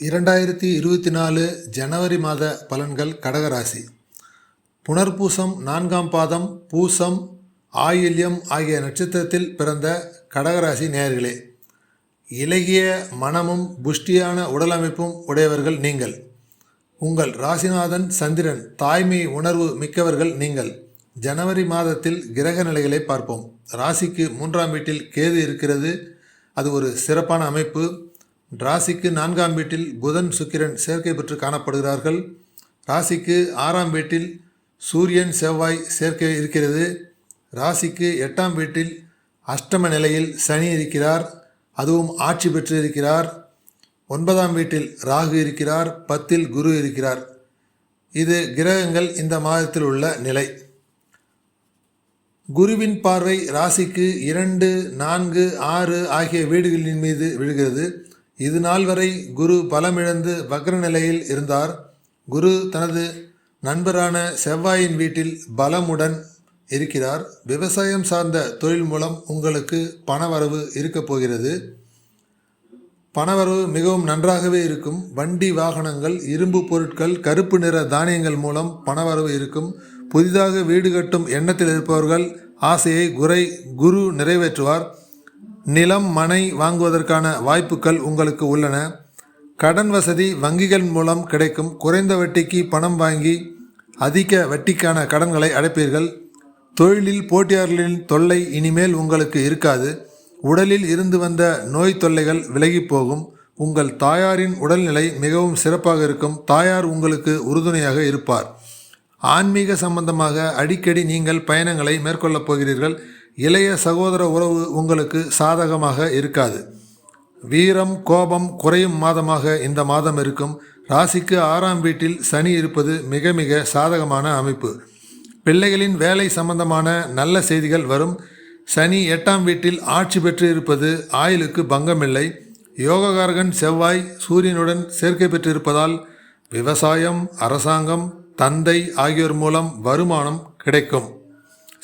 இரண்டாயிரத்தி இருபத்தி நாலு ஜனவரி மாத பலன்கள் கடகராசி. புனர்பூசம் நான்காம் பாதம் பூசம் ஆயில்யம் ஆகிய நட்சத்திரத்தில் பிறந்த கடகராசி நேயர்களே இலகிய மனமும் புஷ்டியான உடலமைப்பும் உடையவர்கள் நீங்கள். உங்கள் ராசிநாதன் சந்திரன் தாய்மை உணர்வு மிக்கவர்கள் நீங்கள். ஜனவரி மாதத்தில் கிரக நிலைகளை பார்ப்போம். ராசிக்கு மூன்றாம் வீட்டில் கேது இருக்கிறது. அது ஒரு சிறப்பான அமைப்பு. ராசிக்கு நான்காம் வீட்டில் புதன் சுக்கிரன் சேர்க்கை பெற்று காணப்படுகிறார்கள். ராசிக்கு ஆறாம் வீட்டில் சூரியன் செவ்வாய் சேர்க்கை இருக்கிறது. ராசிக்கு எட்டாம் வீட்டில் அஷ்டம நிலையில் சனி இருக்கிறார். அதுவும் ஆட்சி பெற்று இருக்கிறார். ஒன்பதாம் வீட்டில் ராகு இருக்கிறார். பத்தில் குரு இருக்கிறார். இது கிரகங்கள் இந்த மாதத்தில் உள்ள நிலை. குருவின் பார்வை ராசிக்கு இரண்டு நான்கு ஆறு ஆகிய வீடுகளின் மீது விழுகிறது. இது நாள் வரை குரு பலமிழந்து வக்ர நிலையில் இருந்தார். குரு தனது நண்பரான செவ்வாயின் வீட்டில் பலமுடன் இருக்கிறார். விவசாயம் சார்ந்த தொழில் மூலம் உங்களுக்கு பணவரவு இருக்கப் போகிறது. பணவரவு மிகவும் நன்றாகவே இருக்கும். வண்டி வாகனங்கள் இரும்பு பொருட்கள் கருப்பு நிற தானியங்கள் மூலம் பணவரவு இருக்கும். புதிதாக வீடு கட்டும் எண்ணத்தில் இருப்பவர்கள் ஆசையை குறை குரு நிறைவேற்றுவார். நிலம் மனை வாங்குவதற்கான வாய்ப்புகள் உங்களுக்கு உள்ளன. கடன் வசதி வங்கிகள் மூலம் கிடைக்கும் குறைந்த வட்டிக்கு பணம் வாங்கி அதிக வட்டிக்கான கடன்களை அடைப்பீர்கள். தொழிலில் போட்டியாளர்களின் தொல்லை இனிமேல் உங்களுக்கு இருக்காது. உடலில் இருந்து வந்த நோய் தொல்லைகள் விலகி போகும். உங்கள் தாயாரின் உடல்நிலை மிகவும் சிறப்பாக இருக்கும். தாயார் உங்களுக்கு உறுதுணையாக இருப்பார். ஆன்மீக சம்பந்தமாக அடிக்கடி நீங்கள் பயணங்களை மேற்கொள்ளப் போகிறீர்கள். இளைய சகோதர உறவு உங்களுக்கு சாதகமாக இருக்காது. வீரம் கோபம் குறையும் மாதமாக இந்த மாதம் இருக்கும். ராசிக்கு ஆறாம் வீட்டில் சனி இருப்பது மிக மிக சாதகமான அமைப்பு. பிள்ளைகளின் வேலை சம்பந்தமான நல்ல செய்திகள் வரும். சனி எட்டாம் வீட்டில் ஆட்சி பெற்று இருப்பது ஆயுளுக்கு பங்கமில்லை. யோககாரகன் செவ்வாய் சூரியனுடன் சேர்க்கை பெற்றிருப்பதால் விவசாயம் அரசாங்கம் தந்தை ஆகியோர் மூலம் வருமானம் கிடைக்கும்.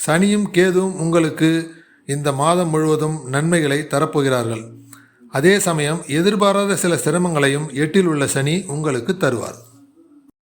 சனியும் கேதுவும் உங்களுக்கு இந்த மாதம் முழுவதும் நன்மைகளை தரப்போகிறார்கள். அதே சமயம் எதிர்பாராத சில சிரமங்களையும் எட்டில் உள்ள சனி உங்களுக்கு தருவார்.